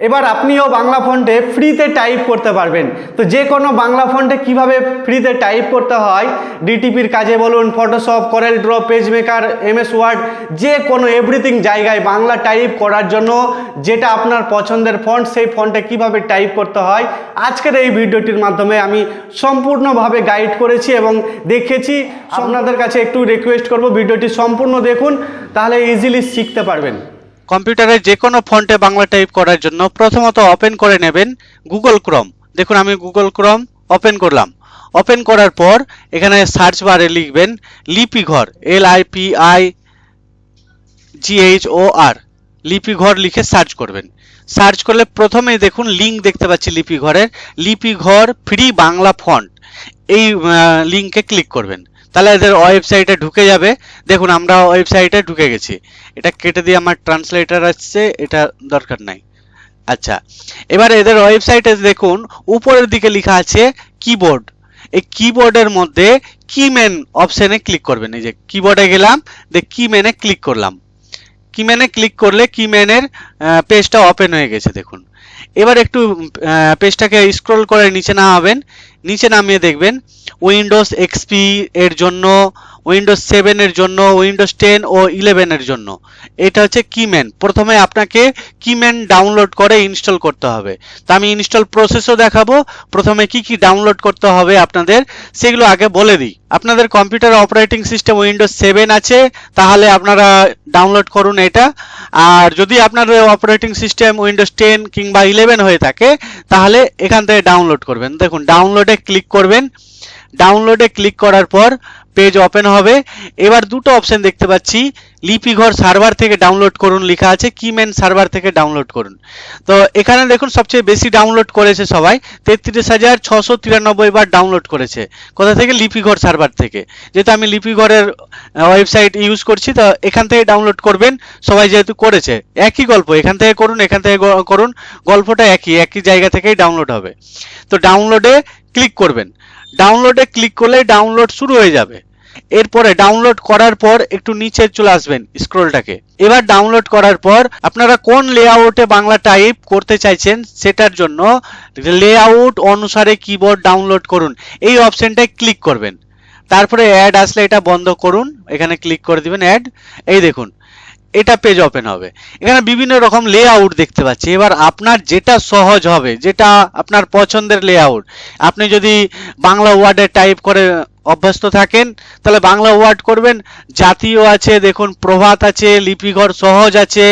এবার আপনিও বাংলা ফন্টে ফ্রিতে টাইপ করতে পারবেন। তো যে কোনো বাংলা ফন্টে কীভাবে ফ্রিতে টাইপ করতে হয় ডিটিপির কাজে বলুন Photoshop Corel Draw PageMaker MS Word যে কোনো এভরিথিং জায়গায় বাংলা টাইপ করার জন্য যেটা আপনার পছন্দের ফন্ট সেই ফন্টে কীভাবে টাইপ করতে হয় আজকের এই ভিডিওটির মাধ্যমে আমি সম্পূর্ণভাবে গাইড করেছি এবং দেখেছি। আপনাদের কাছে একটু রিকোয়েস্ট করব ভিডিওটি সম্পূর্ণ দেখুন তাহলে ইজিলি শিখতে পারবেন। কম্পিউটারে যে কোনো ফন্টে বাংলা টাইপ করার জন্য প্রথমত ওপেন করে নেবেন গুগল ক্রোম। দেখুন, আমি গুগল ক্রোম ওপেন করলাম। ওপেন করার পর এখানে সার্চ বারে লিখবেন Lipighor L I P I G H O R Lipighor লিখে সার্চ করবেন। সার্চ করলে প্রথমেই দেখুন লিঙ্ক দেখতে পাচ্ছি লিপিঘরের, লিপিঘর ফ্রি বাংলা ফন্ট। এই লিঙ্কে ক্লিক করবেন। তাহলে এদের ওয়েবসাইটে ঢুকে যাবে। দেখুন আমরা ওয়েবসাইটে ঢুকে গেছি। এটা কেটে দিয়ে আমার ট্রান্সলেটার আসছে, এটা দরকার নাই। আচ্ছা এবার এদের ওয়েবসাইটে দেখুন, উপরের দিকে লেখা আছে কিবোর্ড এই কিবোর্ডের মধ্যে কিমেন অপশনে ক্লিক করবেন। এই যে কিবোর্ডে গেলাম, দিয়ে কিমেনে ক্লিক করলাম। কিমেনে ক্লিক করলে কিমেনের পেজটা ওপেন হয়ে গেছে, দেখুন। এবার একটু পেজটাকে স্ক্রল করে নিচে নামাবেন। নিচে নামিয়ে দেখবেন উইন্ডোজ এক্সপি এর জন্য উইন্ডোজ সেভেনের জন্য উইন্ডোজ টেন ও ইলেভেনের জন্য। এটা হচ্ছে কিমেন প্রথমে আপনাকে কিমেন ডাউনলোড করে ইনস্টল করতে হবে। তো আমি ইনস্টল প্রসেসও দেখাবো। প্রথমে কি কি ডাউনলোড করতে হবে আপনাদের, সেগুলো আগে বলে দিই। আপনাদের computer operating system Windows seven আছে, তাহলে আপনারা ডাউনলোড করুন এটা। আর যদি আপনার অপারেটিং সিস্টেম উইন্ডোজ টেন কিংবা ইলেভেন হয়ে থাকে, তাহলে এখান থেকে ডাউনলোড করবেন। দেখুন ডাউনলোডে ক্লিক করবেন। ডাউনলোডে ক্লিক করার পর পেজ ওপেন হবে। এবার দুটো অপশন দেখতে পাচ্ছি। লিপিঘর সার্ভার থেকে ডাউনলোড করুন, লেখা আছে কিমেন সার্ভার থেকে ডাউনলোড করুন। তো এখানে দেখুন সবচেয়ে বেশি ডাউনলোড করেছে সবাই, তেত্রিশ হাজার ছশো তিরানব্বই বার ডাউনলোড করেছে। কোথা থেকে? লিপিঘর সার্ভার থেকে। যেহেতু আমি লিপিঘরের ওয়েবসাইট ইউজ করছি, তো এখান থেকে ডাউনলোড করবেন, সবাই যেহেতু করেছে। একই গল্প, এখান থেকে করুন, এখান থেকে করুন, গল্পটা একই একই জায়গা থেকেই ডাউনলোড হবে। তো ডাউনলোডে ক্লিক করবেন। ডাউনলোডে ক্লিক করলে ডাউনলোড শুরু হয়ে যাবে। এরপরে ডাউনলোড করার পর একটু নিচে চলে আসবেন স্ক্রোলটাকে এবার ডাউনলোড করার পর আপনারা কোন লেআউটে বাংলা টাইপ করতে চাইছেন সেটার জন্য লেআউট অনুসারে কিবোর্ড ডাউনলোড করুন। এই অপশনটায় ক্লিক করবেন। তারপরে অ্যাড আসলে এটা বন্ধ করুন। এখানে ক্লিক করে দিবেন অ্যাড এই দেখুন, এটা পেজ ওপেন হবে। এখানে বিভিন্ন রকম লেআউট দেখতে পাচ্ছি। এবার আপনার যেটা সহজ হবে, যেটা আপনার পছন্দের লেআউট আপনি যদি বাংলা ওয়ার্ডে টাইপ করে অভ্যস্ত থাকেন, তাহলে বাংলা ওয়ার্ড করবেন। জাতীয় আছে, দেখুন, প্রভাত আছে, লিপিঘর সহজ আছে,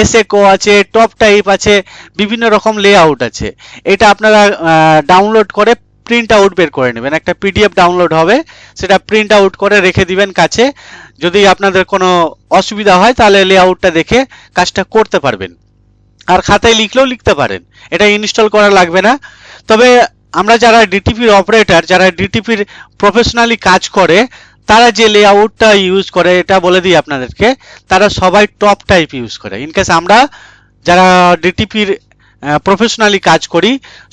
এসএকো আছে, টপ টাইপ আছে, বিভিন্ন রকম লেআউট আছে। এটা আপনারা ডাউনলোড করে প্রিন্ট আউট বের করে নেবেন। একটা পিডিএফ ডাউনলোড হবে, সেটা প্রিন্ট আউট করে রেখে দিবেন কাছে। যদি আপনাদের কোনো অসুবিধা হয়, তাহলে লেআউটটা দেখে কাজটা করতে পারবেন। আর খাতায় লিখলেও লিখতে পারেন। এটা ইনস্টল করা লাগবে না। তবে আমরা যারা ডিটিপির অপারেটর যারা ডিটিপির প্রফেশনালি কাজ করে, তারা যে লেআউটটা ইউজ করে, এটা বলে দিই আপনাদেরকে, তারা সবাই টপ টাইপ ইউজ করে। ইনকেস আমরা যারা ডিটিপির প্রফেশনালি কাজ করি,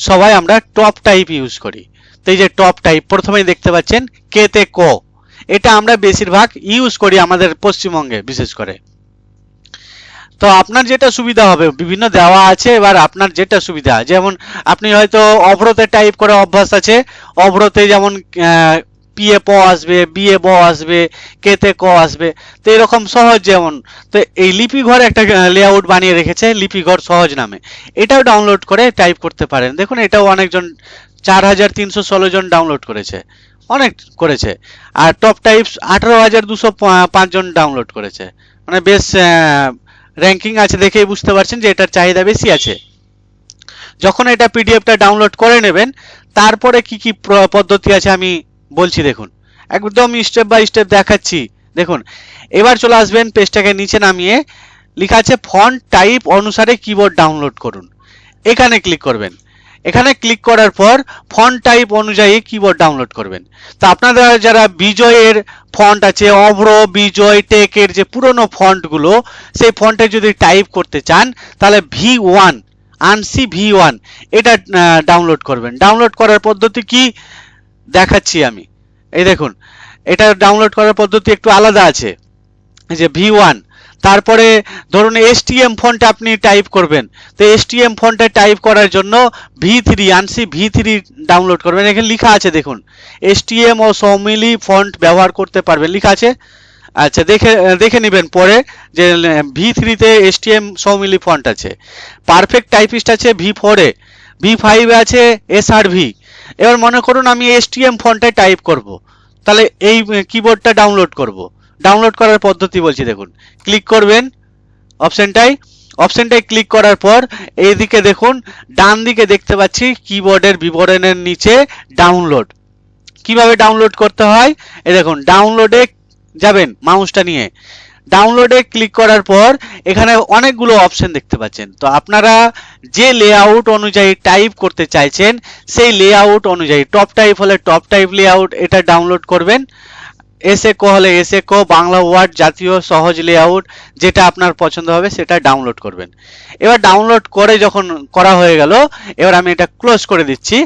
সবাই আমরা টপ টাইপ ইউজ করি। তো এই যে টপ টাইপ প্রথমেই দেখতে পাচ্ছেন কেতে ক। এটা আমরা বেশিরভাগ ইউজ করি আমাদের পশ্চিমবঙ্গে, বিশেষ করে। তো আপনার যেটা সুবিধা হবে, বিভিন্ন দেওয়া আছে, এবার আপনার যেটা সুবিধা, যেমন আপনি হয়তো অভ্রতে টাইপ করে অভ্যাস আছে অভ্রতে যেমন পিএ প আসবে বিএ ব আসবে কেতে ক আসবে, তো এরকম সহজ যেমন, তো এই লিপি ঘর একটা লেআউট বানিয়ে রেখেছে লিপিঘর সহজ নামে, এটাও ডাউনলোড করে টাইপ করতে পারেন, দেখুন এটাও অনেকজন, চার হাজার তিনশো ষোলো জন ডাউনলোড করেছে, অনেক করেছে, আর টপ টাইপস আঠারো হাজার দুশো পাঁচজন ডাউনলোড করেছে মানে বেশ র্যাঙ্কিং আছে দেখেই বুঝতে পারছেন যে এটার চাহিদা বেশি আছে। যখন এটা পিডিএফটা ডাউনলোড করে নেবেন, তারপরে কি কি পদ্ধতি আছে আমি বলছি দেখুন। একদম স্টেপ বাই স্টেপ দেখাচ্ছি। দেখুন, এবার চলে আসবেন পেজটাকে নিচে নামিয়ে, লেখা আছে ফন্ট টাইপ অনুসারে কিবোর্ড ডাউনলোড করুন। এখানে ক্লিক করবেন। এখানে ক্লিক করার পর ফন্ট টাইপ অনুযায়ী কিবোর্ড ডাউনলোড করবেন। তো আপনারা যারা বিজয়ের ফন্ট আছে, অভ্র, বিজয় টেকের যে পুরনো ফন্টগুলো সেই ফন্টে যদি টাইপ করতে চান, তাহলে V one ANSI V one এটা ডাউনলোড করবেন। ডাউনলোড করার পদ্ধতি কি? দেখাচ্ছি আমি। এই দেখুন, এটা ডাউনলোড করার পদ্ধতি একটু আলাদা আছে। যে ভি ওয়ান তারপরে ধরুন এসটিএম ফন্টে আপনি টাইপ করবেন। তো এসটিএম ফন্টে টাইপ করার জন্য V three ANSI V three download করবেন। এখানে লেখা আছে, দেখুন, এসটিএম ও সৌমিলি ফন্ট ব্যবহার করতে পারবেন। লেখা আছে? আচ্ছা দেখে দেখে নেবেন পরে যে ভি থ্রিতে এসটিএম সৌমিলি ফন্ট আছে। পারফেক্ট টাইপিস্ট আছে ভি ফোরে ভি ফাইভে আছে এসআর ভি। এবার মনে করুন আমি এসটিএম ফন্টে টাইপ করব। তাহলে এই কিবোর্ডটা ডাউনলোড করব। ডাউনলোড করার পদ্ধতি বলছি, দেখুন। ক্লিক করবেন অপশনটাই অপশনটায় ক্লিক করার পর, এইদিকে দেখুন ডান দিকে দেখতে পাচ্ছি কিবোর্ডের বিবরণের নিচে ডাউনলোড কীভাবে ডাউনলোড করতে হয়? এই দেখুন ডাউনলোডে যাবেন মাউসটা নিয়ে। ডাউনলোডে ক্লিক করার পর, এখানে অনেকগুলো অপশন দেখতে পাচ্ছেন। তো আপনারা যে লেআউট অনুযায়ী টাইপ করতে চাইছেন, সেই লেআউট অনুযায়ী টপ টাইপ হলে টপ টাইপ লেআউট এটা ডাউনলোড করবেন। এসএকো হলে এসএকো, বাংলা ওয়ার্ড জাতীয় সহজ লেআউট যেটা আপনার পছন্দ হবে সেটা ডাউনলোড করবেন। এবার ডাউনলোড করে যখন করা হয়ে গেল, এবার আমি এটা ক্লোজ করে দিচ্ছি।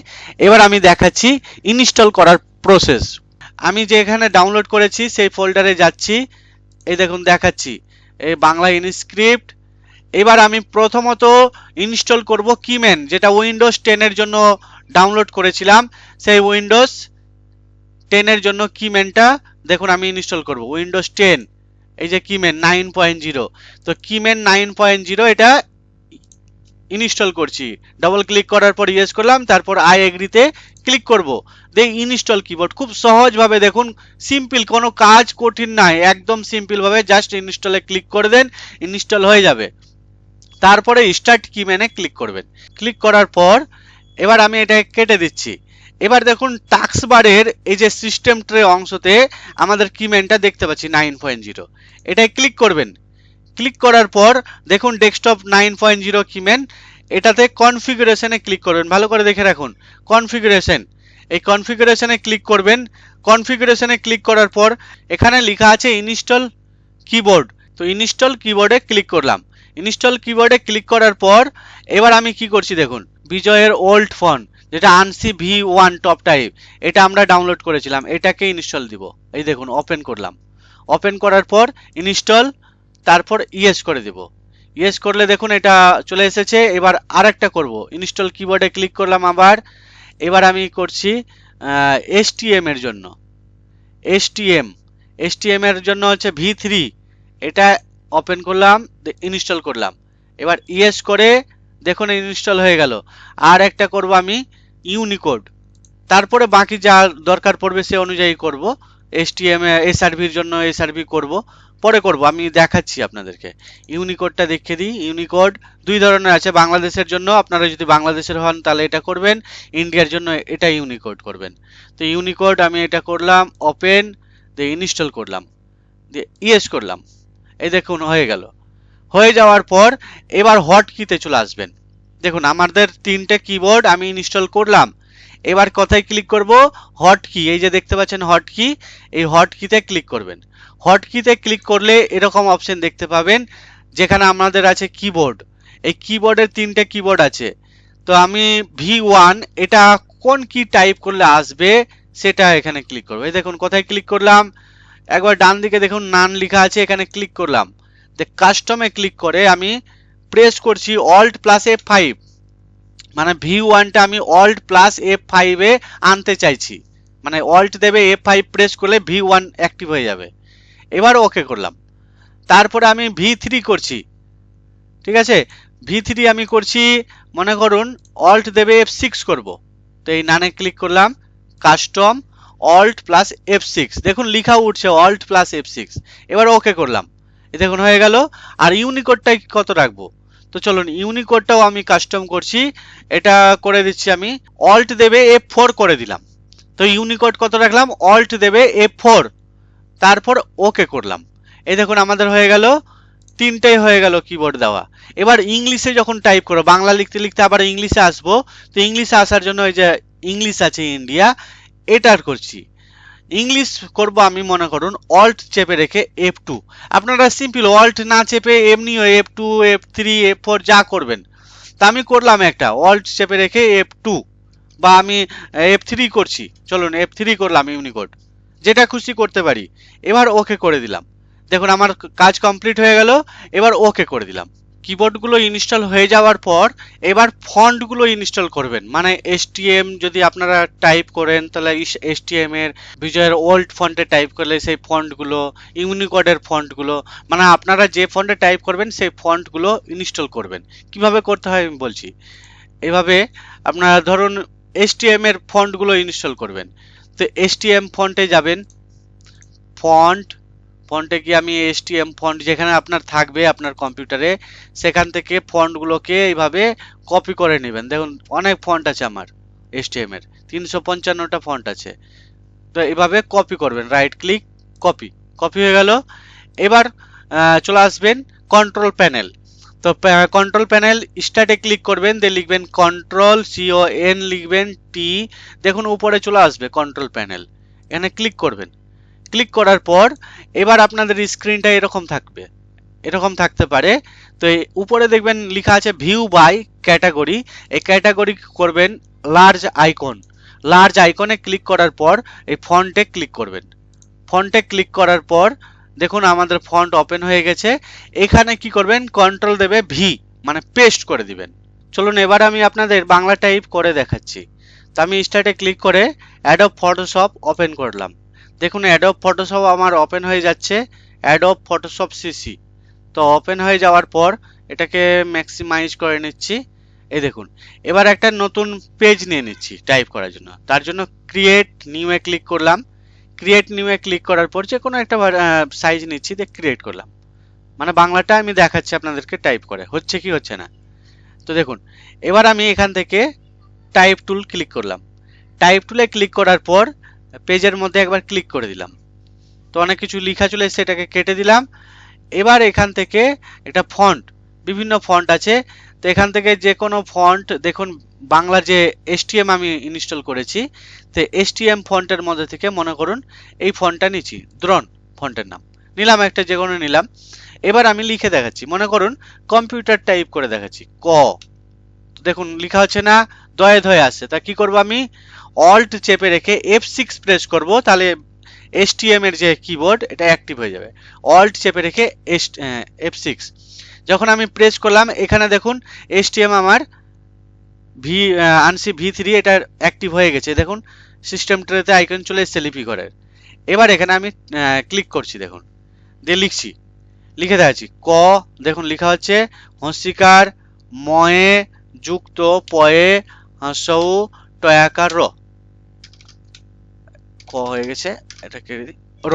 এবার আমি দেখাচ্ছি ইনস্টল করার প্রসেস আমি যে এখানে ডাউনলোড করেছি, সেই ফোল্ডারে যাচ্ছি। এই দেখুন, দেখাচ্ছি। এই বাংলা ইনস্ক্রিপ্ট এবার আমি প্রথমত ইনস্টল করব কিম্যান যেটা উইন্ডোজ টেনের জন্য ডাউনলোড করেছিলাম। সেই উইন্ডোজ টেনের জন্য কিম্যানটা দেখুন আমি ইনস্টল করব। উইন্ডোজ টেন এই যে কিম্যান নাইন পয়েন্ট জিরো তো কিম্যান নাইন পয়েন্ট জিরো এটা ইনস্টল করছি। ডবল ক্লিক করার পর ইয়েস করলাম, তারপর আই এগ্রিতে ক্লিক করব। দেখ ইনস্টল কিবোর্ড খুব সহজভাবে দেখুন সিম্পল কোনো কাজ কঠিন নয়, একদম সিম্পলভাবে জাস্ট ইনস্টলে ক্লিক করে দেন ইনস্টল হয়ে যাবে। তারপরে স্টার্ট কিম্যানে ক্লিক করবেন। ক্লিক করার পর, এবার আমি এটা কেটে দিচ্ছি। এবার দেখুন টাক্স বারের এই যে সিস্টেম ট্রে অংশতে আমাদের কিম্যানটা দেখতে পাচ্ছি নাইন পয়েন্ট জিরো এটাই ক্লিক করবেন। ক্লিক করার পর দেখুন ডেস্কটপ নাইন পয়েন্ট জিরো এটাতে কনফিগারেশনে ক্লিক করবেন। ভালো করে দেখে রাখুন কনফিগারেশন এই কনফিগারেশনে ক্লিক করবেন। কনফিগারেশনে ক্লিক করার পর এখানে লেখা আছে ইনস্টল কিবোর্ড তো ইনস্টল কিবোর্ডে ক্লিক করলাম। ইনস্টল কিবোর্ডে ক্লিক করার পর এবার আমি কি করছি দেখুন, বিজয়ের ওল্ড ফোন যেটা ANSI V one top type এটা আমরা ডাউনলোড করেছিলাম এটাকে ইনস্টল দিব। এই দেখুন ওপেন করলাম। ওপেন করার পর ইনস্টল তারপর ইয়েস করে দেব। ইয়েস করলে দেখুন, এটা চলে এসেছে। এবার আরেকটা করব। ইনস্টল কিবোর্ডে ক্লিক করলাম আবার। এবার আমি করছি এসটিএম এর জন্য। এসটিএম এসটিএম এর জন্য হচ্ছে ভি থ্রি এটা ওপেন করলাম ইনস্টল করলাম। এবার ইয়েস করে দেখুন ইনস্টল হয়ে গেল। আর একটা করব আমি ইউনিকোড তারপরে বাকি যা দরকার পড়বে সে অনুযায়ী করব। এসটিএম এসআরভির জন্য এস এসআরভি করব। পরে করব। আমি দেখাচ্ছি আপনাদেরকে। ইউনিকোডটা দেখিয়ে দিই। ইউনিকোড দুই ধরনের আছে। বাংলাদেশের জন্য আপনারা যদি বাংলাদেশের হন তাহলে এটা করবেন। ইন্ডিয়ার জন্য এটা ইউনিকোড করবেন। তো ইউনিকোড আমি এটা করলাম ওপেন দিয়ে ইনস্টল করলাম। দিয়ে ইয়েস করলাম। এই দেখুন, হয়ে গেল। হয়ে যাওয়ার পর এবার হট কিতে চলে আসবেন। দেখুন, আমাদের তিনটে কিবোর্ড আমি ইনস্টল করলাম। এবার কোথায় ক্লিক করব? হট কি এই যে দেখতে পাচ্ছেন হট কি এই হট কিতে ক্লিক করবেন। হট কিতে ক্লিক করলে এরকম অপশন দেখতে পাবেন, যেখানে আমাদের আছে কিবোর্ড এই কিবোর্ডের তিনটে কিবোর্ড আছে। তো আমি ভি ওয়ান এটা কোন কি টাইপ করলে আসবে, সেটা এখানে ক্লিক করব। এই দেখুন, কোথায় ক্লিক করলাম? একবার ডান দিকে দেখুন নান লেখা আছে, এখানে ক্লিক করলাম। যে কাস্টমে ক্লিক করে আমি প্রেস করছি অল্ট প্লাস এফ ফাইভ মানে ভি ওয়ানটা আমি অল্ট প্লাস এফ ফাইভে আনতে চাইছি। মানে অল্ট দেবে এফ ফাইভ প্রেস করলে ভি ওয়ান অ্যাক্টিভ হয়ে যাবে। এবার ওকে করলাম। তারপরে আমি ভি থ্রি করছি। ঠিক আছে? ভি থ্রি আমি করছি, মনে করুন অল্ট দেবে এফ সিক্স করব। তো এই নানে ক্লিক করলাম custom Alt plus F six দেখুন, লিখা উঠছে অল্ট প্লাস এফ সিক্স এবার ওকে করলাম। এই দেখুন, হয়ে গেল। আর ইউনিকোডটা কত রাখব? তো চলুন ইউনিকোডটাও আমি কাস্টম করছি। এটা করে দিচ্ছি আমি। অল্ট দেবে এফ ফোর করে দিলাম। তো ইউনিকোড কত রাখলাম? অল্ট দেবে এফ ফোর তারপর ওকে করলাম। এই দেখুন, আমাদের হয়ে গেল। তিনটেই হয়ে গেল কিবোর্ড দেওয়া। এবার ইংলিশে যখন টাইপ করো, বাংলা লিখতে লিখতে আবার ইংলিশে আসব। তো ইংলিশে আসার জন্য ওই যে ইংলিশ আছে ইন্ডিয়া এটার করছি। ইংলিশ করব আমি মনে করুন অল্ট চেপে রেখে এফ টু আপনারা সিম্পল অল্ট না চেপে এমনিও F two F three F four যা করবেন। তা আমি করলাম একটা অল্ট চেপে রেখে এফ টু বা আমি এফ থ্রি করছি। চলুন এফ থ্রি করলাম ইউনিকোড যেটা খুশি করতে পারি। এবার ওকে করে দিলাম। দেখুন, আমার কাজ কমপ্লিট হয়ে গেল। এবার ওকে করে দিলাম। কিবোর্ডগুলো ইনস্টল হয়ে যাওয়ার পর এবার ফন্টগুলো ইনস্টল করবেন। মানে এসটিএম যদি আপনারা টাইপ করেন, তাহলে এসটিএম এর বিজয়ের ওল্ড ফন্টে টাইপ করলে সেই ফন্টগুলো ইউনিকোডের ফন্টগুলো মানে আপনারা যে ফন্টে টাইপ করবেন, সেই ফন্টগুলো ইনস্টল করবেন। কীভাবে করতে হয় আমি বলছি? এভাবে আপনারা ধরুন এসটিএম এর ফন্টগুলো ইনস্টল করবেন। তো এসটিএম ফন্টে যাবেন। ফন্ট ফন্টে গিয়ে আমি এসটিএম ফন্ট যেখানে আপনার থাকবে আপনার কম্পিউটারে সেখান থেকে ফন্টগুলোকে এইভাবে কপি করে নেবেন। দেখুন, অনেক ফন্ট আছে আমার এসটিএম এর, তিনশো পঞ্চান্নটা ফন্ট আছে। তো এইভাবে কপি করবেন রাইট ক্লিক কপি কপি হয়ে গেল। এবার চলে আসবেন কন্ট্রোল প্যানেল তো কন্ট্রোল প্যানেল স্টার্টে ক্লিক করবেন দিয়ে লিখবেন কন্ট্রোল সিও এন লিখবেন টি দেখুন, উপরে চলে আসবে কন্ট্রোল প্যানেল এখানে ক্লিক করবেন। ক্লিক করার পর এবার আপনাদের স্ক্রিনটা এরকম থাকবে। এরকম থাকতে পারে। তো উপরে দেখবেন লেখা আছে ভিউ বাই ক্যাটাগরি এই ক্যাটাগরি করবেন? লার্জ আইকন লার্জ আইকনে ক্লিক করার পর এই ফন্টে ক্লিক করবেন। ফন্টে ক্লিক করার পর দেখুন আমাদের ফন্ট ওপেন হয়ে গেছে। এখানে কি করবেন? কন্ট্রোল দেবে ভি মানে পেস্ট করে দিবেন। চলুন এবার আমি আপনাদের বাংলা টাইপ করে দেখাচ্ছি। তো আমি স্টার্টে ক্লিক করে অ্যাডব ফটোশপ ওপেন করলাম। দেখুন অ্যাডব ফটোশপ আমার ওপেন হয়ে যাচ্ছে অ্যাডব ফটোশপ সিসি তো ওপেন হয়ে যাওয়ার পর এটাকে ম্যাক্সিমাইজ করে নিচ্ছি। এই দেখুন, এবার একটা নতুন পেজ নিয়ে নিচ্ছি টাইপ করার জন্য। তার জন্য ক্রিয়েট নিউয়ে ক্লিক করলাম। ক্রিয়েট নিউয়ে ক্লিক করার পর যে কোনো একটা সাইজ নিচ্ছি, দিয়ে ক্রিয়েট করলাম। মানে বাংলাটা আমি দেখাচ্ছি আপনাদেরকে টাইপ করে, হচ্ছে কি হচ্ছে না। তো দেখুন, এবার আমি এখান থেকে টাইপ টুল ক্লিক করলাম। টাইপ টুলে ক্লিক করার পর পেজের মধ্যে একবার ক্লিক করে দিলাম। তো অনেক কিছু লেখা চলে এসেছে, এটাকে কেটে দিলাম। এবার এখান থেকে একটা ফন্ট বিভিন্ন ফন্ট আছে। তো এখান থেকে যে কোনো ফন্ট দেখুন, বাংলা যে এসটিএম আমি ইনস্টল করেছি, তো এসটিএম ফন্টের মধ্যে থেকে মনে করুন, এই ফন্টটা নিচ্ছি। দ্রোন ফন্টের নাম। নিলাম একটা, যে কোনো নিলাম। এবার আমি লিখে দেখাচ্ছি। মনে করুন কম্পিউটার টাইপ করে দেখাচ্ছি। ক। দেখুন, লেখা হচ্ছে না, দয়ে ধয়ে আসছে। তা কি করব আমি? অল্ট চেপে রেখে এফ সিক্স প্রেস করব, তাহলে এসটিএম এর যে কিবোর্ড এটা অ্যাক্টিভ হয়ে যাবে। অল্ট চেপে রেখে এস এফ সিক্স যখন আমি প্রেস করলাম, এখানে দেখুন এসটিএম আমার ভি আনসি ভি থ্রি এটা অ্যাক্টিভ হয়ে গেছে। দেখুন সিস্টেম ট্রেতে আইকন চলে এসছে, লিপি ঘরের এবার এখানে আমি ক্লিক করছি, দেখুন। দিয়ে লিখছি। লিখে দেখাচ্ছি, ক, দেখুন, লেখা হচ্ছে হস্যিকার ময়ে, যুক্ত, পয়ে হাসৌ টয়াকার, র। ক হয়ে গেছে, এটা কেটে দিই। র,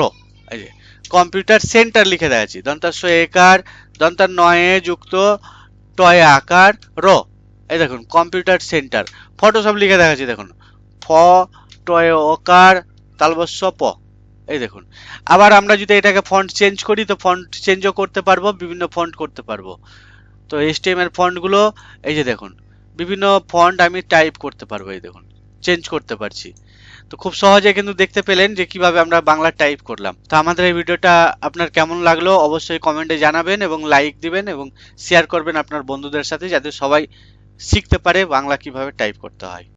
এই যে কম্পিউটার সেন্টার লিখে দেখাচ্ছি। দন্তাস্ব একার দন্তার নয়ে যুক্ত, টয় আকার, র, এই দেখুন কম্পিউটার সেন্টার ফটোশপ লিখে দেখাচ্ছি, দেখুন। ফ, টয় ওকার তালবস্য প, এই দেখুন। আবার আমরা যদি এটাকে ফন্ট চেঞ্জ করি, তো ফন্ট চেঞ্জও করতে পারব, বিভিন্ন ফন্ট করতে পারব। তো এসটিএম এর ফন্টগুলো, এই যে দেখুন, বিভিন্ন ফন্ট আমি টাইপ করতে পারব, এই দেখুন। চেঞ্জ করতে পারছি। তো খুব সহজে কিন্তু দেখতে পেলেন যে কীভাবে আমরা বাংলা টাইপ করলাম। তো আমাদের এই ভিডিওটা আপনার কেমন লাগল অবশ্যই কমেন্টে জানাবেন এবং লাইক দিবেন এবং শেয়ার করবেন আপনার বন্ধুদের সাথে যাতে সবাই শিখতে পারে বাংলা কীভাবে টাইপ করতে হয়।